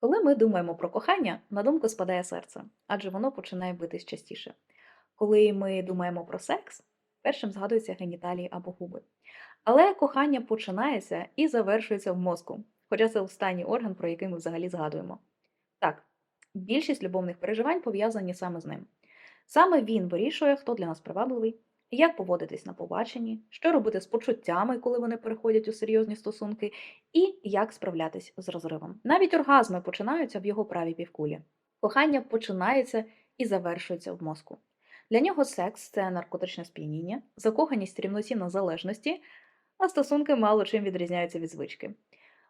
Коли ми думаємо про кохання, на думку спадає серце, адже воно починає битись частіше. Коли ми думаємо про секс, першим згадуються геніталії або губи. Але кохання починається і завершується в мозку, хоча це останній орган, про який ми взагалі згадуємо. Так, більшість любовних переживань пов'язані саме з ним. Саме він вирішує, хто для нас привабливий, як поводитись на побаченні, що робити з почуттями, коли вони переходять у серйозні стосунки, і як справлятись з розривом. Навіть оргазми починаються в його правій півкулі. Кохання починається і завершується в мозку. Для нього секс це наркотичне сп'яніння, закоханість рівноцінна залежності, а стосунки мало чим відрізняються від звички.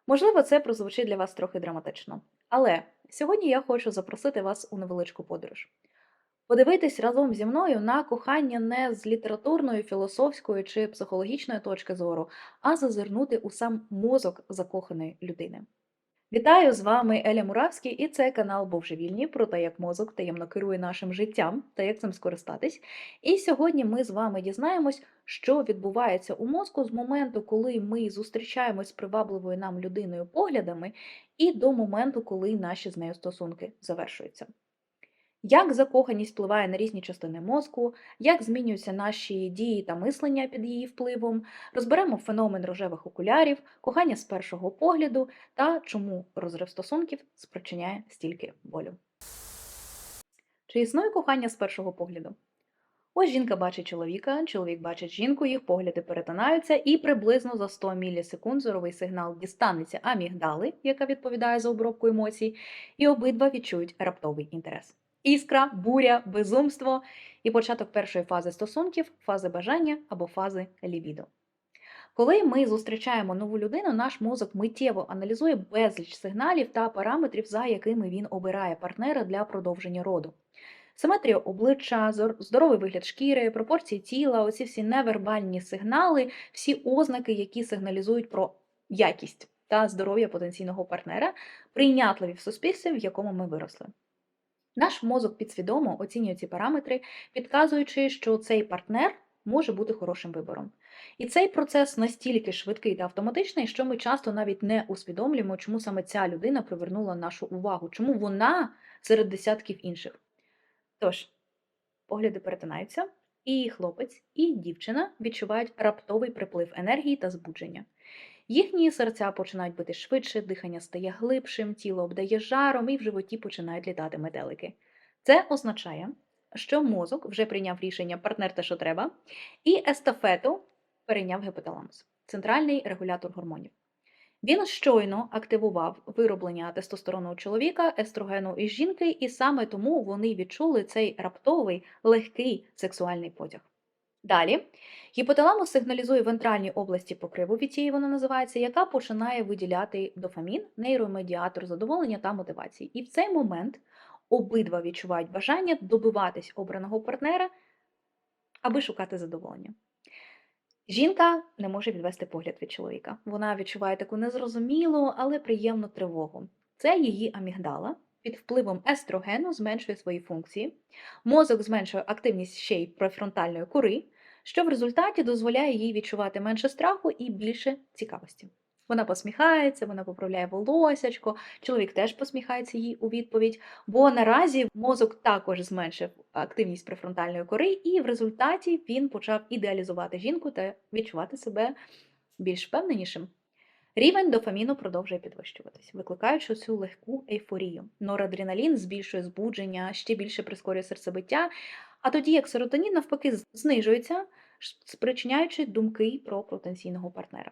Можливо, це прозвучить для вас трохи драматично. Але сьогодні я хочу запросити вас у невеличку подорож. Подивитись разом зі мною на кохання не з літературної, філософської чи психологічної точки зору, а зазирнути у сам мозок закоханої людини. Вітаю з вами Еля Муравський, і це канал Божевільні про те, як мозок таємно керує нашим життям та як цим скористатись. І сьогодні ми з вами дізнаємось, що відбувається у мозку з моменту, коли ми зустрічаємось з привабливою нам людиною поглядами, і до моменту, коли наші з нею стосунки завершуються. Як закоханість впливає на різні частини мозку, як змінюються наші дії та мислення під її впливом, розберемо феномен рожевих окулярів, кохання з першого погляду та чому розрив стосунків спричиняє стільки болю. Чи існує кохання з першого погляду? Ось жінка бачить чоловіка, чоловік бачить жінку, їх погляди перетинаються, і приблизно за 100 мілісекунд зоровий сигнал дістанеться амігдали, яка відповідає за обробку емоцій, і обидва відчують раптовий інтерес. Іскра, буря, безумство і початок першої фази стосунків, фази бажання або фази лібідо. Коли ми зустрічаємо нову людину, наш мозок миттєво аналізує безліч сигналів та параметрів, за якими він обирає партнера для продовження роду. Симетрія обличчя, здоровий вигляд шкіри, пропорції тіла, оці всі невербальні сигнали, всі ознаки, які сигналізують про якість та здоров'я потенційного партнера, прийнятливі в суспільстві, в якому ми виросли. Наш мозок підсвідомо оцінює ці параметри, підказуючи, що цей партнер може бути хорошим вибором. І цей процес настільки швидкий та автоматичний, що ми часто навіть не усвідомлюємо, чому саме ця людина привернула нашу увагу, чому вона серед десятків інших. Тож, погляди перетинаються, і хлопець, і дівчина відчувають раптовий приплив енергії та збудження. Їхні серця починають бити швидше, дихання стає глибшим, тіло обдає жаром і в животі починають літати метелики. Це означає, що мозок вже прийняв рішення партнер те, що треба, і естафету перейняв гіпоталамус – центральний регулятор гормонів. Він щойно активував вироблення тестостерону у чоловіка, естрогену із жінки, і саме тому вони відчули цей раптовий легкий сексуальний потяг. Далі гіпоталамус сигналізує вентральній області покриву, від цієї вона називається, яка починає виділяти дофамін, нейромедіатор задоволення та мотивації. І в цей момент обидва відчувають бажання добиватись обраного партнера, аби шукати задоволення. Жінка не може відвести погляд від чоловіка. Вона відчуває таку незрозумілу, але приємну тривогу. Це її амігдала. Під впливом естрогену зменшує свої функції, мозок зменшує активність ще й префронтальної кори, що в результаті дозволяє їй відчувати менше страху і більше цікавості. Вона посміхається, вона поправляє волосячко, чоловік теж посміхається їй у відповідь, бо наразі мозок також зменшив активність префронтальної кори, і в результаті він почав ідеалізувати жінку та відчувати себе більш впевненішим. Рівень дофаміну продовжує підвищуватись, викликаючи цю легку ейфорію. Норадреналін збільшує збудження, ще більше прискорює серцебиття, а тоді як серотонін навпаки знижується, спричиняючи думки про потенційного партнера.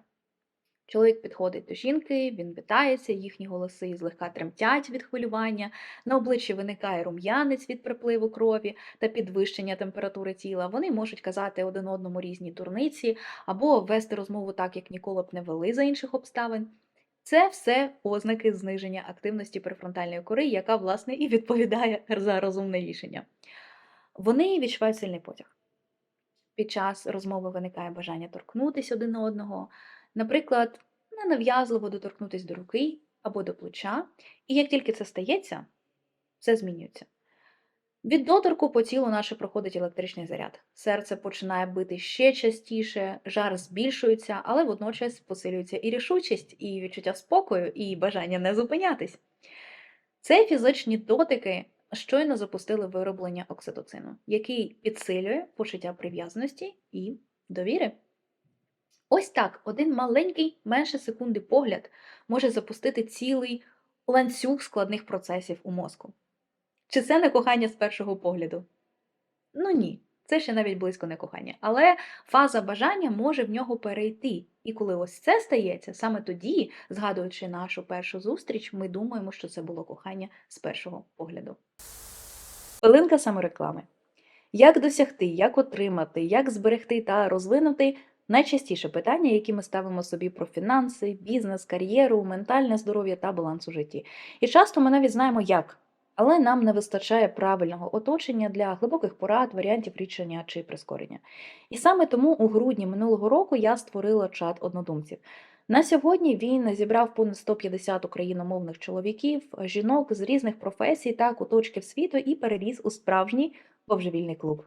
Чоловік підходить до жінки, він вітається, їхні голоси злегка тремтять від хвилювання, на обличчі виникає рум'янець від припливу крові та підвищення температури тіла. Вони можуть казати один одному різні дурниці або вести розмову так, як ніколи б не вели за інших обставин. Це все ознаки зниження активності префронтальної кори, яка, власне, і відповідає за розумне рішення. Вони відчувають сильний потяг. Під час розмови виникає бажання торкнутися один одного. Наприклад, ненав'язливо доторкнутися до руки або до плеча, і як тільки це стається, все змінюється. Від доторку по тілу наше проходить електричний заряд. Серце починає бити ще частіше, жар збільшується, але водночас посилюється і рішучість, і відчуття спокою, і бажання не зупинятись. Це фізичні дотики щойно запустили вироблення окситоцину, який підсилює почуття прив'язаності і довіри. Ось так один маленький, менше секунди погляд може запустити цілий ланцюг складних процесів у мозку. Чи це не кохання з першого погляду? Ну ні, це ще навіть близько не кохання. Але фаза бажання може в нього перейти. І коли ось це стається, саме тоді, згадуючи нашу першу зустріч, ми думаємо, що це було кохання з першого погляду. Хвилинка самореклами. Як досягти, як отримати, як зберегти та розвинути найчастіше питання, які ми ставимо собі про фінанси, бізнес, кар'єру, ментальне здоров'я та баланс у житті. І часто ми навіть знаємо як, але нам не вистачає правильного оточення для глибоких порад, варіантів рішення чи прискорення. І саме тому у грудні минулого року я створила чат однодумців. На сьогодні він зібрав понад 150 україномовних чоловіків, жінок з різних професій та куточків світу і переріс у справжній божевільний клуб.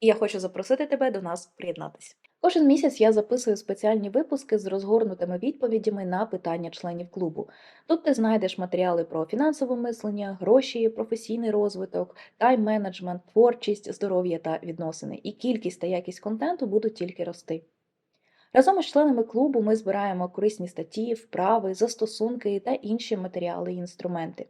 І я хочу запросити тебе до нас приєднатися. Кожен місяць я записую спеціальні випуски з розгорнутими відповідями на питання членів клубу. Тут ти знайдеш матеріали про фінансове мислення, гроші, професійний розвиток, тайм-менеджмент, творчість, здоров'я та відносини. І кількість та якість контенту будуть тільки рости. Разом із членами клубу ми збираємо корисні статті, вправи, застосунки та інші матеріали і інструменти.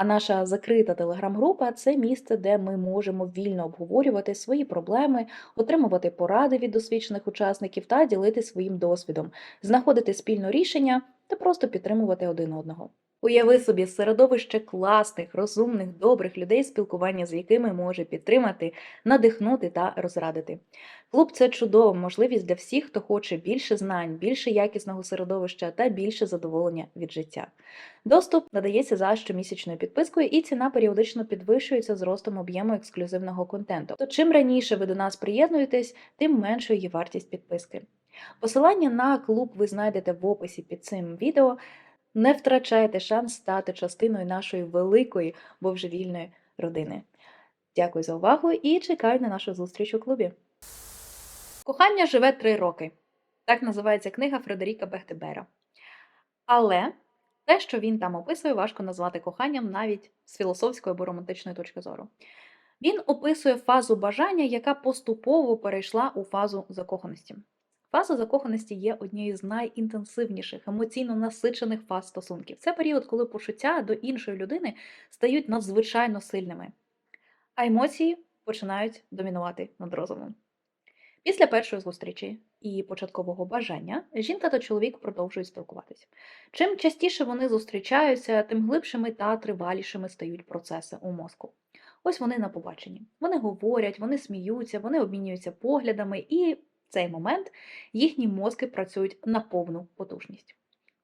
А наша закрита телеграм-група це місце, де ми можемо вільно обговорювати свої проблеми, отримувати поради від досвідчених учасників та ділити своїм досвідом, знаходити спільне рішення та просто підтримувати один одного. Уяви собі середовище класних, розумних, добрих людей, спілкування з якими може підтримати, надихнути та розрадити. Клуб це чудова можливість для всіх, хто хоче більше знань, більше якісного середовища та більше задоволення від життя. Доступ надається за щомісячною підпискою, і ціна періодично підвищується з ростом об'єму ексклюзивного контенту. То чим раніше ви до нас приєднуєтесь, тим меншою є вартість підписки. Посилання на клуб ви знайдете в описі під цим відео. Не втрачайте шанс стати частиною нашої великої божевільної родини. Дякую за увагу і чекаю на нашу зустріч у клубі. Кохання живе три роки. Так називається книга Фредеріка Бехтебера. Але те, що він там описує, важко назвати коханням навіть з філософської або романтичної точки зору. Він описує фазу бажання, яка поступово перейшла у фазу закоханості. Фаза закоханості є однією з найінтенсивніших, емоційно насичених фаз стосунків. Це період, коли почуття до іншої людини стають надзвичайно сильними, а емоції починають домінувати над розумом. Після першої зустрічі і початкового бажання жінка та чоловік продовжують спілкуватися. Чим частіше вони зустрічаються, тим глибшими та тривалішими стають процеси у мозку. Ось вони на побаченні. Вони говорять, вони сміються, вони обмінюються поглядами, і цей момент їхні мозки працюють на повну потужність.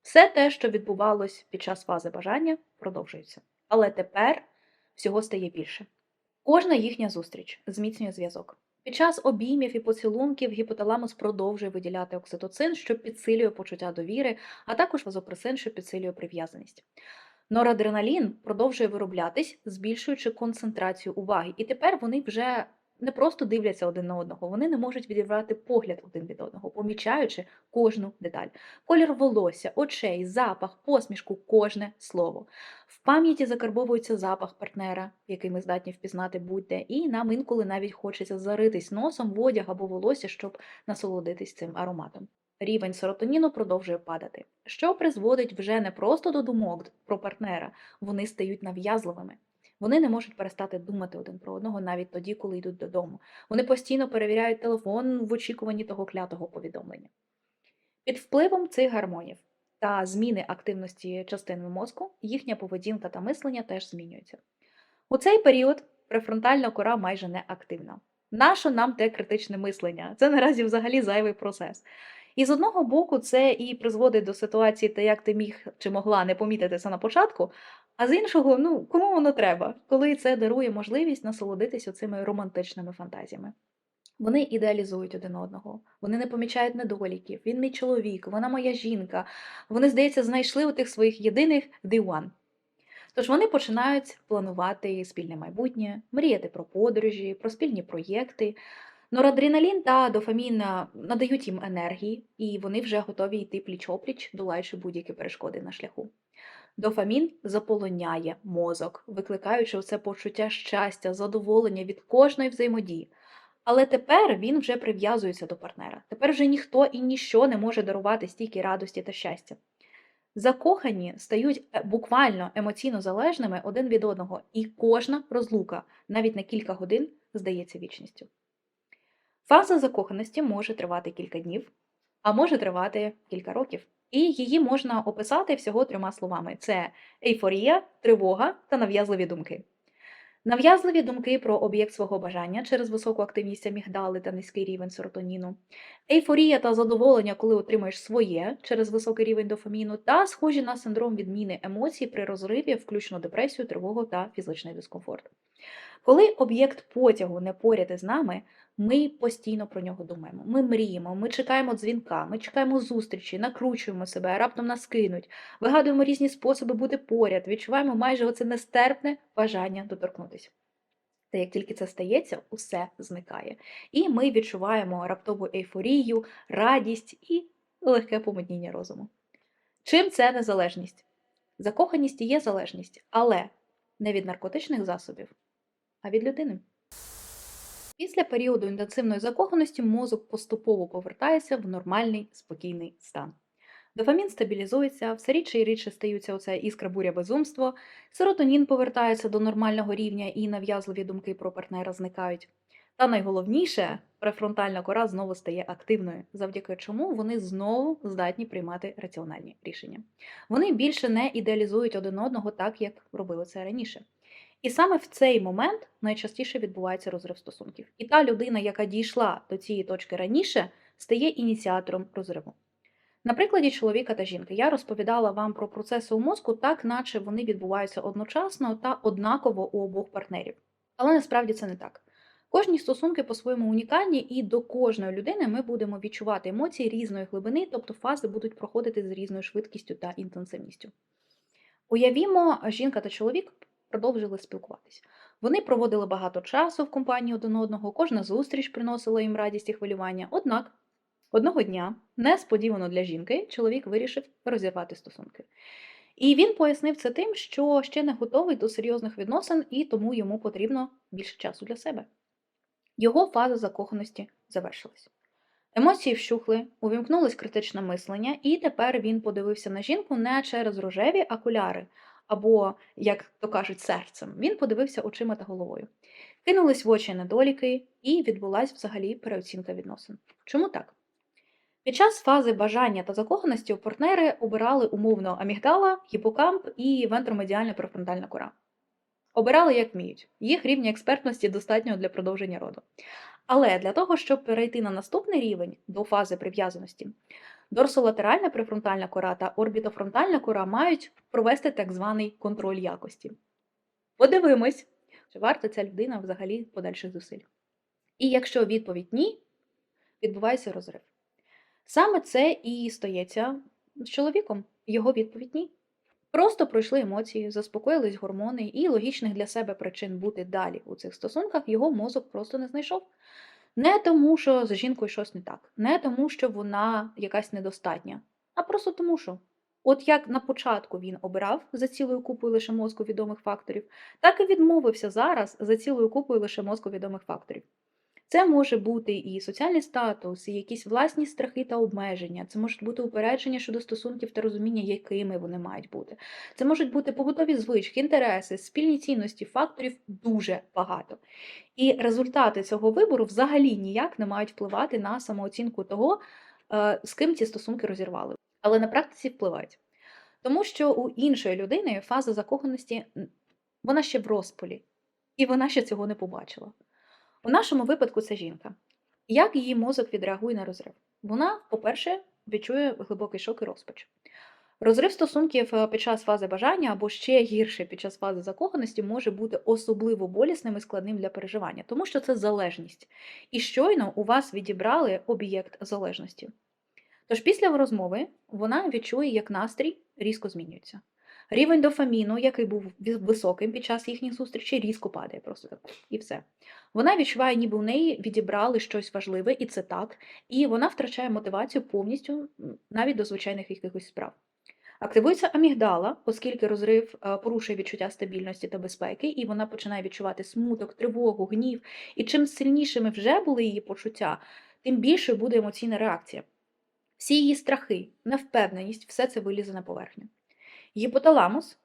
Все те, що відбувалось під час фази бажання, продовжується. Але тепер всього стає більше. Кожна їхня зустріч зміцнює зв'язок. Під час обіймів і поцілунків гіпоталамус продовжує виділяти окситоцин, що підсилює почуття довіри, а також вазопресин, що підсилює прив'язаність. Норадреналін продовжує вироблятись, збільшуючи концентрацію уваги, і тепер вони вже не просто дивляться один на одного, вони не можуть відібрати погляд один від одного, помічаючи кожну деталь. Колір волосся, очей, запах, посмішку, кожне слово. В пам'яті закарбовується запах партнера, який ми здатні впізнати будь-де, і нам інколи навіть хочеться заритись носом в одяг або волосся, щоб насолодитись цим ароматом. Рівень серотоніну продовжує падати, що призводить вже не просто до думок про партнера, вони стають нав'язливими. Вони не можуть перестати думати один про одного навіть тоді, коли йдуть додому. Вони постійно перевіряють телефон в очікуванні того клятого повідомлення. Під впливом цих гармонів та зміни активності частини мозку, їхня поведінка та мислення теж змінюються. У цей період префронтальна кора майже не активна. Нащо нам те критичне мислення? Це наразі взагалі зайвий процес. І з одного боку, це і призводить до ситуації, та як ти міг чи могла не помітити це на початку, а з іншого, ну кому воно треба, коли це дарує можливість насолодитись оцими романтичними фантазіями. Вони ідеалізують один одного, вони не помічають недоліків. Він мій чоловік, вона моя жінка. Вони, здається, знайшли у тих своїх єдиних the one. Тож вони починають планувати спільне майбутнє, мріяти про подорожі, про спільні проєкти. Норадреналін та дофамін надають їм енергії, і вони вже готові йти пліч-опліч, долаючи будь-які перешкоди на шляху. Дофамін заполоняє мозок, викликаючи це почуття щастя, задоволення від кожної взаємодії. Але тепер він вже прив'язується до партнера. Тепер вже ніхто і ніщо не може дарувати стільки радості та щастя. Закохані стають е, буквально емоційно залежними один від одного, і кожна розлука, навіть на кілька годин, здається вічністю. Фаза закоханості може тривати кілька днів, а може тривати кілька років. І її можна описати всього трьома словами: це ейфорія, тривога та нав'язливі думки. Нав'язливі думки про об'єкт свого бажання через високу активність амігдали та низький рівень серотоніну, ейфорія та задоволення, коли отримаєш своє через високий рівень дофаміну, та схожі на синдром відміни емоцій при розриві, включно депресію, тривогу та фізичний дискомфорт. Коли об'єкт потягу не поряд із нами, ми постійно про нього думаємо. Ми мріємо, ми чекаємо дзвінка, ми чекаємо зустрічі, накручуємо себе, раптом нас кинуть, вигадуємо різні способи бути поряд, відчуваємо майже оце нестерпне бажання доторкнутися. Та як тільки це стається, усе зникає. І ми відчуваємо раптову ейфорію, радість і легке помутніння розуму. Чим це незалежність? Закоханість є залежність, але не від наркотичних засобів, а від людини. Після періоду інтенсивної закоханості мозок поступово повертається в нормальний спокійний стан. Дофамін стабілізується, все рідше і рідше стаються оце іскра буря безумство, серотонін повертається до нормального рівня і нав'язливі думки про партнера зникають. Та найголовніше, префронтальна кора знову стає активною, завдяки чому вони знову здатні приймати раціональні рішення. Вони більше не ідеалізують один одного так, як робили це раніше. І саме в цей момент найчастіше відбувається розрив стосунків. І та людина, яка дійшла до цієї точки раніше, стає ініціатором розриву. На прикладі чоловіка та жінки я розповідала вам про процеси у мозку, так наче вони відбуваються одночасно та однаково у обох партнерів. Але насправді це не так. Кожні стосунки по-своєму унікальні, і до кожної людини ми будемо відчувати емоції різної глибини, тобто фази будуть проходити з різною швидкістю та інтенсивністю. Уявімо, жінка та чоловік продовжили спілкуватися. Вони проводили багато часу в компанії один одного, кожна зустріч приносила їм радість і хвилювання. Однак одного дня, несподівано для жінки, чоловік вирішив розірвати стосунки. І він пояснив це тим, що ще не готовий до серйозних відносин, і тому йому потрібно більше часу для себе. Його фаза закоханості завершилась. Емоції вщухли, увімкнулось критичне мислення, і тепер він подивився на жінку не через рожеві окуляри, або, як то кажуть, серцем. Він подивився очима та головою. Кинулись в очі недоліки, і відбулась взагалі переоцінка відносин. Чому так? Під час фази бажання та закоханості партнери обирали умовно амігдала, гіпокамп і вентромедіальна префронтальна кора. Обирали як вміють. Їх рівня експертності достатньо для продовження роду. Але для того, щоб перейти на наступний рівень до фази прив'язаності, дорсолатеральна префронтальна кора та орбітофронтальна кора мають провести так званий контроль якості. Подивимось, чи варта ця людина взагалі подальших зусиль. І якщо відповідь ні, відбувається розрив. Саме це і стається з чоловіком. Його відповідь ні. Просто пройшли емоції, заспокоїлись гормони, і логічних для себе причин бути далі у цих стосунках його мозок просто не знайшов. Не тому, що з жінкою щось не так, не тому, що вона якась недостатня, а просто тому, що. От як на початку він обирав за цілою купою лише мозку відомих факторів, так і відмовився зараз за цілою купою лише мозку відомих факторів. Це може бути і соціальний статус, і якісь власні страхи та обмеження. Це можуть бути упередження щодо стосунків та розуміння, якими вони мають бути. Це можуть бути побутові звички, інтереси, спільні цінності, факторів дуже багато. І результати цього вибору взагалі ніяк не мають впливати на самооцінку того, е, з ким ці стосунки розірвали. Але на практиці впливають. Тому що у іншої людини фаза закоханості вона ще в розпалі, і вона ще цього не побачила. У нашому випадку це жінка. Як її мозок відреагує на розрив? Вона, по-перше, відчує глибокий шок і розпач. Розрив стосунків е, під час фази бажання або ще гірше під час фази закоханості може бути особливо болісним і складним для переживання, тому що це залежність. І щойно у вас відібрали об'єкт залежності. Тож після розмови вона відчує, як настрій різко змінюється. Рівень дофаміну, який був високим під час їхніх зустрічей, різко падає просто так. І все. Вона відчуває, ніби у неї відібрали щось важливе, і це так. І вона втрачає мотивацію повністю навіть до звичайних якихось справ. Активується амігдала, оскільки розрив е, порушує відчуття стабільності та безпеки, і вона починає відчувати смуток, тривогу, гнів. І чим сильнішими вже були її почуття, тим більшою буде емоційна реакція. Всі її страхи, невпевненість, все це вилізе на поверхню. Гіпоталамус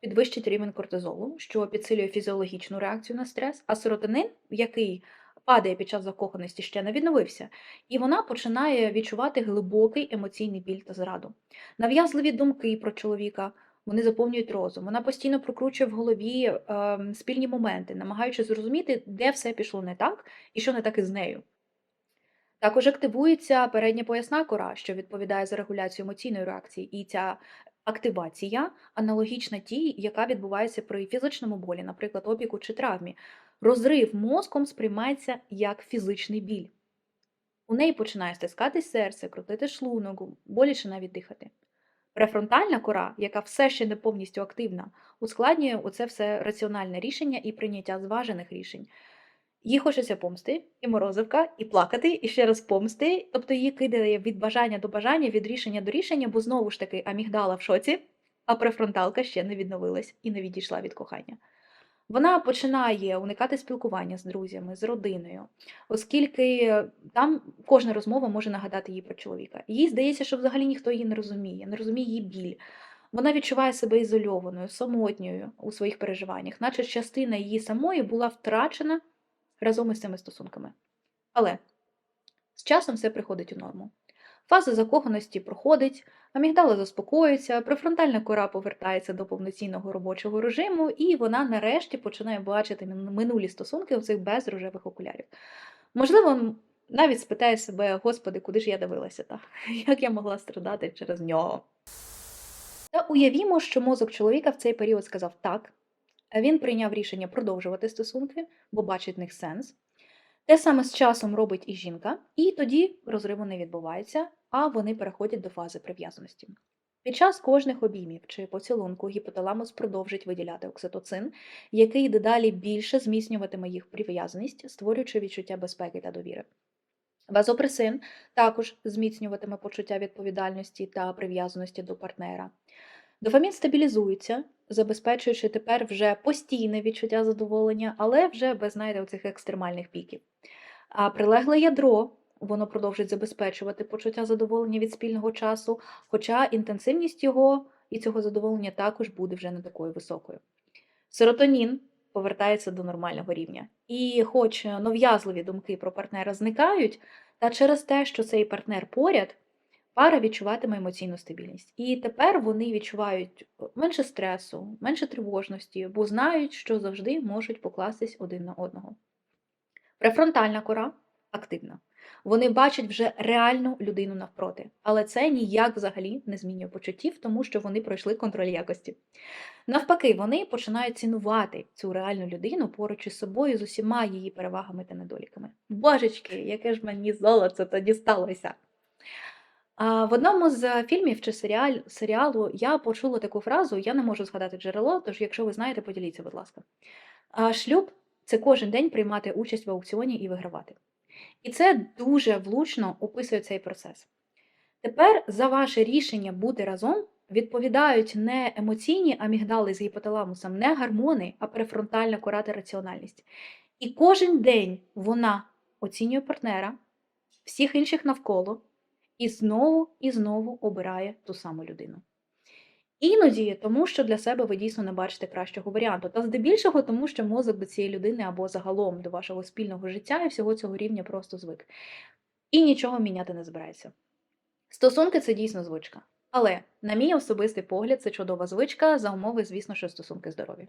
підвищить рівень кортизолу, що підсилює фізіологічну реакцію на стрес, а серотонин, який падає під час закоханості, ще не відновився, і вона починає відчувати глибокий емоційний біль та зраду. Нав'язливі думки про чоловіка. Вони заповнюють розум. Вона постійно прокручує в голові е, спільні моменти, намагаючись зрозуміти, де все пішло не так і що не так із нею. Також активується передня поясна кора, що відповідає за регуляцію емоційної реакції, і ця активація аналогічна тій, яка відбувається при фізичному болі, наприклад, опіку чи травмі. Розрив мозком сприймається як фізичний біль. У неї починає стискатись серце, крутити шлунок, боляче навіть дихати. Префронтальна кора, яка все ще не повністю активна, ускладнює оце все раціональне рішення і прийняття зважених рішень. Їй хочеться помсти, і морозивка, і плакати, і ще раз помсти. Тобто її кидає від бажання до бажання, від рішення до рішення, бо знову ж таки амігдала в шоці, а префронталка ще не відновилась і не відійшла від кохання. Вона починає уникати спілкування з друзями, з родиною, оскільки там кожна розмова може нагадати їй про чоловіка. Їй здається, що взагалі ніхто її не розуміє, не розуміє її біль. Вона відчуває себе ізольованою, самотньою у своїх переживаннях, наче частина її самої була втрачена разом із цими стосунками. Але з часом все приходить у норму. Фаза закоханості проходить, амігдала заспокоюється, префронтальна кора повертається до повноцінного робочого режиму, і вона нарешті починає бачити минулі стосунки у цих без рожевих окулярів. Можливо, навіть спитає себе, Господи, куди ж я дивилася, та? як я могла страдати через нього. Та уявімо, що мозок чоловіка в цей період сказав так, він прийняв рішення продовжувати стосунки, бо бачить в них сенс. Те саме з часом робить і жінка, і тоді розриву не відбувається, а вони переходять до фази прив'язаності. Під час кожних обіймів чи поцілунку гіпоталамус продовжить виділяти окситоцин, який дедалі більше зміцнюватиме їх прив'язаність, створюючи відчуття безпеки та довіри. Вазопресин також зміцнюватиме почуття відповідальності та прив'язаності до партнера. Дофамін стабілізується, забезпечуючи тепер вже постійне відчуття задоволення, але вже без знаєте, оцих екстремальних піків. А прилегле ядро воно продовжить забезпечувати почуття задоволення від спільного часу, хоча інтенсивність його і цього задоволення також буде вже не такою високою. Серотонін повертається до нормального рівня. І, хоч нав'язливі думки про партнера зникають, та через те, що цей партнер поряд пара відчуватиме емоційну стабільність. І тепер вони відчувають менше стресу, менше тривожності, бо знають, що завжди можуть покластись один на одного. Префронтальна кора активна. Вони бачать вже реальну людину навпроти, але це ніяк взагалі не змінює почуттів, тому що вони пройшли контроль якості. Навпаки, вони починають цінувати цю реальну людину поруч із собою з усіма її перевагами та недоліками. Божечки, яке ж мені золото тоді сталося! В одному з фільмів чи серіал, серіалу я почула таку фразу, я не можу згадати джерело, тож, якщо ви знаєте, поділіться, будь ласка. Шлюб це кожен день приймати участь в аукціоні і вигравати. І це дуже влучно описує цей процес. Тепер за ваше рішення бути разом відповідають не емоційні амігдали з гіпоталамусом, не гормони, а префронтальна кора та раціональність. І кожен день вона оцінює партнера, всіх інших навколо і знову і знову обирає ту саму людину. Іноді тому, що для себе ви дійсно не бачите кращого варіанту, та здебільшого тому, що мозок до цієї людини або загалом до вашого спільного життя і всього цього рівня просто звик. І нічого міняти не збирається. Стосунки це дійсно звичка. Але, на мій особистий погляд, це чудова звичка за умови, звісно, що стосунки здорові.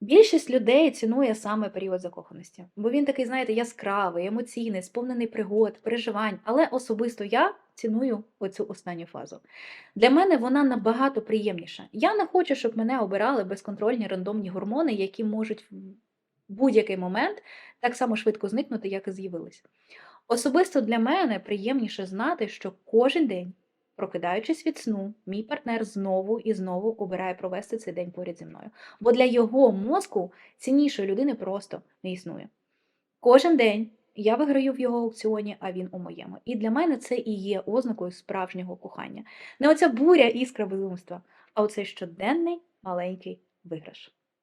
Більшість людей цінує саме період закоханості, бо він такий, знаєте, яскравий, емоційний, сповнений пригод, переживань. Але особисто я ціную оцю останню фазу. Для мене вона набагато приємніша. Я не хочу, щоб мене обирали безконтрольні рандомні гормони, які можуть в будь-який момент так само швидко зникнути, як і з'явились. Особисто для мене приємніше знати, що кожен день. Прокидаючись від сну, мій партнер знову і знову обирає провести цей день поряд зі мною. Бо для його мозку ціннішої людини просто не існує. Кожен день Я виграю в його аукціоні, а він у моєму. І для мене це і є ознакою справжнього кохання. Не оця буря іскра безумства, а оцей щоденний маленький виграш.